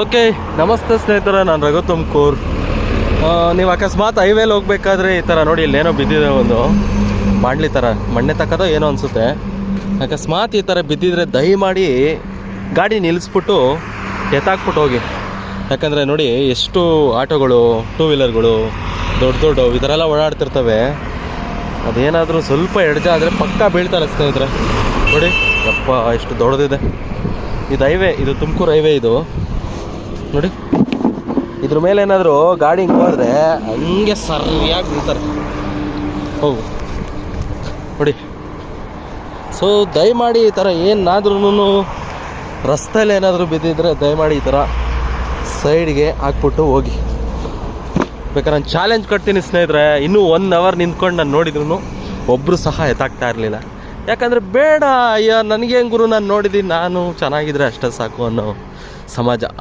Okay, ನಮಸ್ತೆ ಸ್ನೇಹಿತರೆ, ನಾನು ರಘು ತುಮಕೂರು ನೀವು ಅಕಸ್ಮಾತ್ ಹೈವೇಲಿ ಹೋಗ್ಬೇಕಾದ್ರೆ ಈ ಥರ ನೋಡಿ, ಇಲ್ಲೇನೋ ಬಿದ್ದಿದೆ ಒಂದು ಮಾಡಲಿ ಥರ, ಮಣ್ಣೆ ತಕ್ಕದೋ ಏನೋ ಅನಿಸುತ್ತೆ. ಅಕಸ್ಮಾತ್ ಈ ಥರ ಬಿದ್ದಿದ್ರೆ ದಯಮಾಡಿ ಗಾಡಿ ನಿಲ್ಲಿಸ್ಬಿಟ್ಟು ಎತ್ತಾಕ್ಬಿಟ್ಟು ಹೋಗಿ. ಯಾಕಂದರೆ ನೋಡಿ, ಎಷ್ಟು ಆಟೋಗಳು ಟೂ ವೀಲರ್ಗಳು ದೊಡ್ಡ ದೊಡ್ಡ ಈ ಥರ ಎಲ್ಲ ಓಡಾಡ್ತಿರ್ತವೆ. ಅದೇನಾದರೂ ಸ್ವಲ್ಪ ಎಡ್ಜ ಆದರೆ ಪಕ್ಕಾ ಬೀಳ್ತಾರೆ ಸ್ನೇಹಿತರೆ. ನೋಡಿ, ಯಪ್ಪ, ಎಷ್ಟು ದೊಡ್ಡದಿದೆ. ಇದು ಹೈವೇ, ಇದು ತುಮಕೂರು ಹೈವೇ ಇದು. ನೋಡಿ. ಇದ್ರ ಮೇಲೆ ಏನಾದರೂ ಗಾಡಿ ಹಿಂಗೆ ಹೋದ್ರೆ ಹಂಗೆ ಸರಿಯಾಗಿ ಬೀಳ್ತಾರೆ ಹೋಗು. ನೋಡಿ. ಸೊ ದಯಮಾಡಿ ಈ ಥರ ಏನಾದ್ರೂ ರಸ್ತೆಯಲ್ಲಿ ಏನಾದರೂ ಬಿದ್ದಿದ್ರೆ ದಯಮಾಡಿ ಈ ಥರ ಸೈಡ್ಗೆ ಹಾಕ್ಬಿಟ್ಟು ಹೋಗಿ. ಬೇಕಾದ್ರೆ ನಾನು ಚಾಲೆಂಜ್ ಕೊಡ್ತೀನಿ ಸ್ನೇಹಿತರೆ. ಇನ್ನೂ ಒನ್ ಅವರ್ ನಿಂತ್ಕೊಂಡು ನಾನು ನೋಡಿದ್ರು ಒಬ್ಬರು ಸಹ ಎತ್ತಾಗ್ತಾ ಇರಲಿಲ್ಲ. ಯಾಕಂದರೆ ಬೇಡ ಅಯ್ಯ, ನನಗೆ ಗುರು ನಾನು ನೋಡಿದ್ದೀನಿ. ನಾನು ಚೆನ್ನಾಗಿದ್ರೆ ಅಷ್ಟೇ ಸಾಕು ಅನ್ನೋ ಸಮಾಜ.